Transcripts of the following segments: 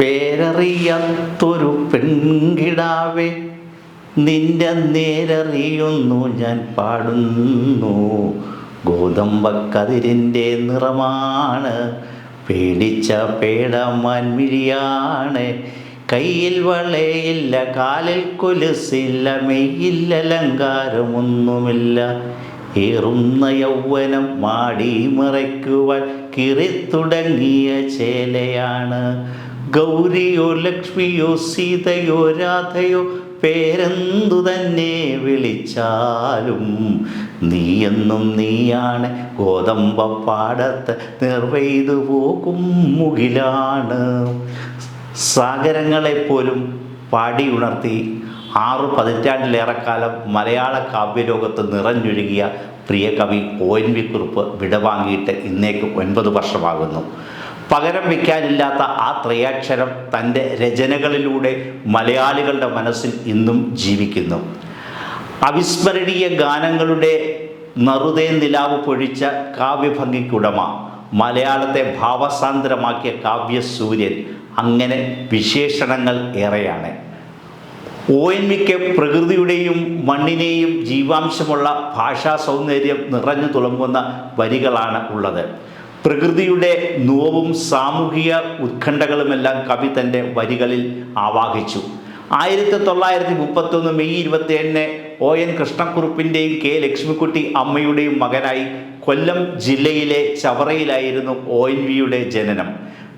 പേരറിയാത്തൊരു പെൺകിടാവേ നിന്റെ നേരറിയുന്നു ഞാൻ പാടുന്നു. ഗോതമ്പക്കതിരിന്റെ നിറമാണ് പേടിച്ച പേടമാൻ മിഴിയാണ്. കയ്യിൽ വളയില്ല കാലിൽ കൊലുസില്ല മെയ്യില്ല അലങ്കാരമൊന്നുമില്ല. ഏറുന്ന യൗവനം മാടി മറയ്ക്കുവാൻ കിറിത്തുടങ്ങിയ ചേലയാണ്. ഗൗരിയോ ലക്ഷ്മിയോ സീതയോ രാധയോ പേരെന്തു തന്നെ വിളിച്ചാലും നീയെന്നും നീയാണ് ഗോതമ്പ പാടത്ത് നിർവെയ്തു പോകും മുകിലാണ്. സാഗരങ്ങളെപ്പോലും പാടി ഉണർത്തി ആറു പതിറ്റാണ്ടിലേറെക്കാലം മലയാള കാവ്യലോകത്ത് നിറഞ്ഞൊഴുകിയ പ്രിയ കവി ഒ എൻ വി കുറുപ്പ് വിടവാങ്ങിയിട്ട് ഇന്നേക്ക് ഒൻപത് വർഷമാകുന്നു. പകരം വയ്ക്കാനില്ലാത്ത ആ ത്രയാക്ഷരം തന്റെ രചനകളിലൂടെ മലയാളികളുടെ മനസ്സിൽ ഇന്നും ജീവിക്കുന്നു. അവിസ്മരണീയ ഗാനങ്ങളുടെ നറുതേ നിലാവ് പൊഴിച്ച കാവ്യഭംഗിക്കുടമ മലയാളത്തെ ഭാവസാന്ദ്രമാക്കിയ കാവ്യസൂര്യൻ അങ്ങനെ വിശേഷണങ്ങൾ ഏറെയാണ്. ഒ എൻ വിക്ക് പ്രകൃതിയുടെയും മണ്ണിനെയും ജീവാംശമുള്ള ഭാഷാ സൗന്ദര്യം നിറഞ്ഞു തുളുമ്പുന്ന വരികളാണ് ഉള്ളത്. പ്രകൃതിയുടെ നോവും സാമൂഹിക ഉത്കണ്ഠകളുമെല്ലാം കവി തന്റെ വരികളിൽ ആവാഹിച്ചു. ആയിരത്തി തൊള്ളായിരത്തി മുപ്പത്തൊന്ന് മെയ് ഇരുപത്തിയേഴിന് ഒ എൻ കൃഷ്ണക്കുറുപ്പിന്റെയും കെ ലക്ഷ്മിക്കുട്ടി അമ്മയുടെയും മകനായി കൊല്ലം ജില്ലയിലെ ചവറയിലായിരുന്നു ഒ എൻ വിയുടെ ജനനം.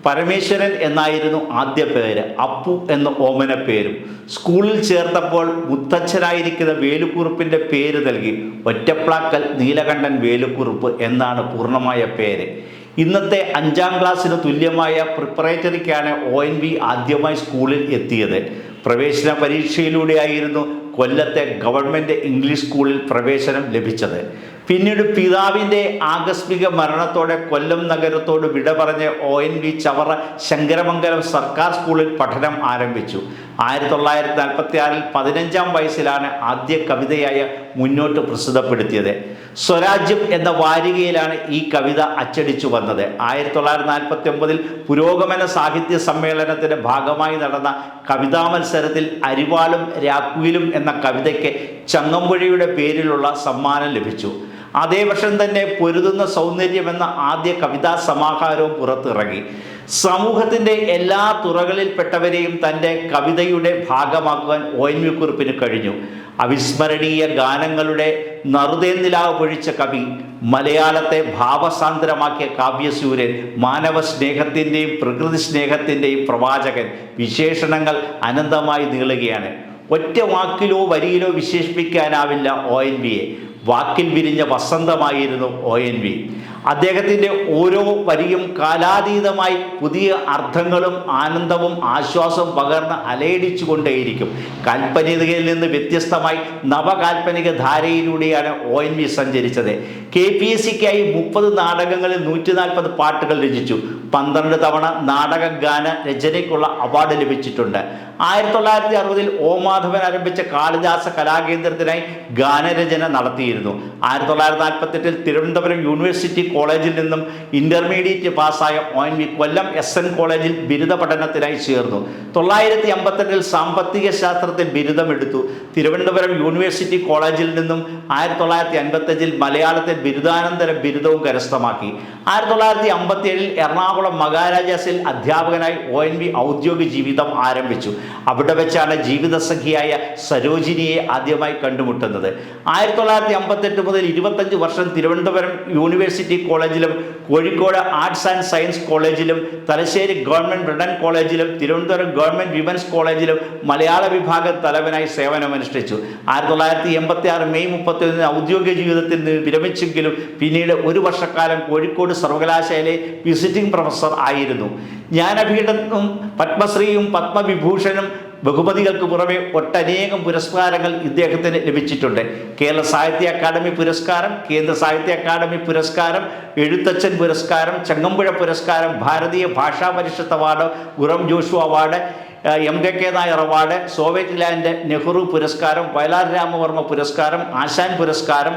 പരമേശ്വരൻ എന്നായിരുന്നു ആദ്യ പേര് അപ്പു എന്ന ഓമന പേരും. സ്കൂളിൽ ചേർത്തപ്പോൾ മുത്തച്ഛനായിരിക്കുന്ന വേലുക്കുറുപ്പിന്റെ പേര് നൽകി ഒറ്റപ്ലാക്കൽ നീലകണ്ഠൻ വേലുക്കുറുപ്പ് എന്നാണ് പൂർണമായ പേര്. ഇന്നത്തെ അഞ്ചാം ക്ലാസ്സിന് തുല്യമായ പ്രിപ്പറേറ്ററിക്കാണ് ഒ എൻ വി ആദ്യമായി സ്കൂളിൽ എത്തിയത്. പ്രവേശന പരീക്ഷയിലൂടെയായിരുന്നു കൊല്ലത്തെ ഗവൺമെന്റ് ഇംഗ്ലീഷ് സ്കൂളിൽ പ്രവേശനം ലഭിച്ചത്. പിന്നീട് പിതാവിന്റെ ആകസ്മിക മരണത്തോടെ കൊല്ലം നഗരത്തോട് വിട പറഞ്ഞ് O N V Chavara Sankaramangalam സർക്കാർ സ്കൂളിൽ പഠനം ആരംഭിച്ചു. ആയിരത്തി തൊള്ളായിരത്തി നാൽപ്പത്തി ആറിൽ പതിനഞ്ചാം വയസ്സിലാണ് ആദ്യ കവിതയായ മുന്നോട്ട് പ്രസിദ്ധപ്പെടുത്തിയത്. സ്വരാജ്യം എന്ന വാരികയിലാണ് ഈ കവിത അച്ചടിച്ചു വന്നത്. ആയിരത്തി തൊള്ളായിരത്തി നാൽപ്പത്തി ഒമ്പതിൽ പുരോഗമന സാഹിത്യ സമ്മേളനത്തിന്റെ ഭാഗമായി നടന്ന കവിതാ മത്സരത്തിൽ അരിവാളും രാക്കുയിലും എന്ന കവിതയ്ക്ക് ചങ്ങമ്പുഴയുടെ പേരിലുള്ള സമ്മാനം ലഭിച്ചു. അതേ വർഷം തന്നെ പൊരുതുന്ന സൗന്ദര്യം എന്ന ആദ്യ കവിതാ സമാഹാരവും പുറത്തിറങ്ങി. സമൂഹത്തിന്റെ എല്ലാ തുറകളിൽപ്പെട്ടവരെയും തന്റെ കവിതയുടെ ഭാഗമാക്കുവാൻ ഒ എൻ വി കുറിപ്പിന് കഴിഞ്ഞു. അവിസ്മരണീയ ഗാനങ്ങളുടെ നറുതേന്നിലാവ് പൊഴിച്ച കവി മലയാളത്തെ ഭാവസാന്ദ്രമാക്കിയ കാവ്യസൂര്യൻ മാനവ സ്നേഹത്തിന്റെയും പ്രകൃതി സ്നേഹത്തിന്റെയും പ്രവാചകൻ വിശേഷണങ്ങൾ അനന്തമായി നീളുകയാണ്. ഒറ്റ വാക്കിലോ വരിയിലോ വിശേഷിപ്പിക്കാനാവില്ല ഒ എൻ വിയെ വാക്കിൽ വിരിഞ്ഞ വസന്തമായിരുന്നു ഒ എൻ വി അദ്ദേഹത്തിന്റെ ഓരോ വരിയും കാലാതീതമായി പുതിയ അർത്ഥങ്ങളും ആനന്ദവും ആശ്വാസവും പകർന്ന് അലയടിച്ചുകൊണ്ടേയിരിക്കും. കാൽപ്പനികയിൽ നിന്ന് വ്യത്യസ്തമായി നവകാൽപ്പനിക ധാരയിലൂടെയാണ് ഒ എൻ വി സഞ്ചരിച്ചത്. കെ പി എസ് സിക്കായി മുപ്പത് നാടകങ്ങളിൽ നൂറ്റി നാൽപ്പത് പാട്ടുകൾ രചിച്ചു. പന്ത്രണ്ട് തവണ നാടക ഗാന രചനയ്ക്കുള്ള അവാർഡ് ലഭിച്ചിട്ടുണ്ട്. ആയിരത്തി തൊള്ളായിരത്തി അറുപതിൽ ഒ മാധവൻ ആരംഭിച്ച കാളിദാസ കലാകേന്ദ്രത്തിനായി ഗാനരചന നടത്തിയിരുന്നു. ആയിരത്തി തൊള്ളായിരത്തി നാൽപ്പത്തെട്ടിൽ തിരുവനന്തപുരം യൂണിവേഴ്സിറ്റി കോളേജിൽ നിന്നും ഇന്റർമീഡിയറ്റ് പാസ്സായ O N V Kollam S N കോളേജിൽ ബിരുദ പഠനത്തിനായി ചേർന്നു. തൊള്ളായിരത്തി അമ്പത്തെട്ടിൽ സാമ്പത്തിക ശാസ്ത്രത്തിൽ ബിരുദമെടുത്തു. തിരുവനന്തപുരം യൂണിവേഴ്സിറ്റി കോളേജിൽ നിന്നും ആയിരത്തി തൊള്ളായിരത്തി അൻപത്തഞ്ചിൽ മലയാളത്തിൽ ബിരുദാനന്തര ബിരുദവും കരസ്ഥമാക്കി. ആയിരത്തി തൊള്ളായിരത്തി അമ്പത്തിയേഴിൽ എറണാകുളം മഹാരാജാസിൽ അധ്യാപകനായി ഒ എൻ വി ഔദ്യോഗിക ജീവിതം ആരംഭിച്ചു. അവിടെ വെച്ചാണ് ജീവിതസഖിയായ സരോജിനിയെ ആദ്യമായി കണ്ടുമുട്ടുന്നത്. ആയിരത്തി തൊള്ളായിരത്തി അമ്പത്തെട്ട് മുതൽ ഇരുപത്തഞ്ച് വർഷം തിരുവനന്തപുരം യൂണിവേഴ്സിറ്റി കോളേജിലും കോഴിക്കോട് ആർട്സ് ആൻഡ് സയൻസ് കോളേജിലും തലശ്ശേരി ഗവൺമെന്റ് ബ്രിഡൻ കോളേജിലും തിരുവനന്തപുരം ഗവൺമെന്റ് വിമൻസ് കോളേജിലും മലയാള വിഭാഗ തലവനായി സേവനമനുഷ്ഠിച്ചു. ആയിരത്തി തൊള്ളായിരത്തി എൺപത്തി ആറ് മെയ് മുപ്പത്തൊന്നിന് ഔദ്യോഗിക ജീവിതത്തിൽ നിന്ന് വിരമിച്ചെങ്കിലും പിന്നീട് ഒരു വർഷക്കാലം കോഴിക്കോട് സർവകലാശാലയിലെ വിസിറ്റിംഗ് പ്രൊഫസർ ആയിരുന്നു. ജ്ഞാനപീഠത്തും പത്മശ്രീയും പത്മവിഭൂഷണും ബഹുമതികൾക്ക് പുറമെ ഒട്ടനേകം പുരസ്കാരങ്ങൾ ഇദ്ദേഹത്തിന് ലഭിച്ചിട്ടുണ്ട്. കേരള സാഹിത്യ അക്കാദമി പുരസ്കാരം കേന്ദ്ര സാഹിത്യ അക്കാദമി പുരസ്കാരം എഴുത്തച്ഛൻ പുരസ്കാരം ചങ്ങമ്പുഴ പുരസ്കാരം ഭാരതീയ ഭാഷാ പരിഷത്ത് award Gurram Jashuva award M K K Nair award Soviet land Nehru പുരസ്കാരം വയലാർ രാമവർമ്മ പുരസ്കാരം ആശാൻ പുരസ്കാരം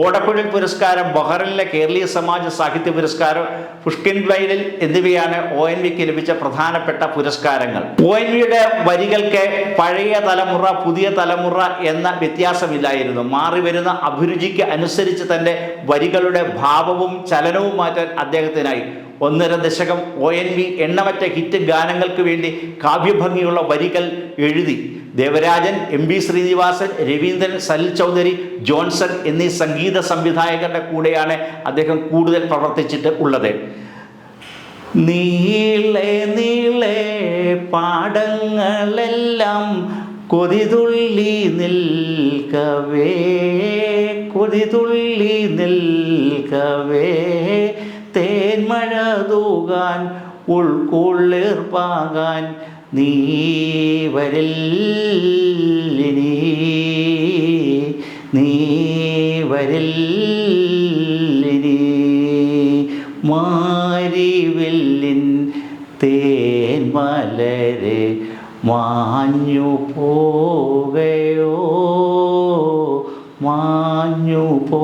ഓടക്കുഴൽ പുരസ്കാരം ബഹ്റിനിലെ കേരളീയ സമാജ സാഹിത്യ പുരസ്കാരം പുഷ്കിൻ ബ്ലൈലിൽ എന്നിവയാണ് ഒ എൻ വിക്ക് ലഭിച്ച പ്രധാനപ്പെട്ട പുരസ്കാരങ്ങൾ. ഒ എൻ വിയുടെ വരികൾക്ക് പഴയ തലമുറ പുതിയ തലമുറ എന്ന വ്യത്യാസമില്ലായിരുന്നു. മാറി വരുന്ന അഭിരുചിക്ക് അനുസരിച്ച് തന്റെ വരികളുടെ ഭാവവും ചലനവും മാറ്റാൻ അദ്ദേഹത്തിനായി ഒന്നര ദശകം ഒ എൻ വി എണ്ണമറ്റ ഹിറ്റ് ഗാനങ്ങൾക്ക് വേണ്ടി കാവ്യഭംഗിയുള്ള വരികൾ എഴുതി. Devarajan M B Sreenivasan Raveendran Salil Chowdhury Johnson എന്നീ സംഗീത സംവിധായകരുടെ കൂടെയാണ് അദ്ദേഹം കൂടുതൽ പ്രവർത്തിച്ചിട്ട് ഉള്ളത്. നീളെ നീളെ പാടങ്ങളെല്ലാം കൊതിതുള്ളി നിൽക്കവേ കൊതിതുള്ളി നിൽക്കവേ തേന്മഴ തൂകാൻ ഉൾക്കുള്ളിർപ്പാകാൻ നീ വരില്ലിനി നീ വരില്ലിനി മാരിവില്ലിൻ തേന്മലരെ മാഞ്ഞു പോകയോ? മാഞ്ഞു പോ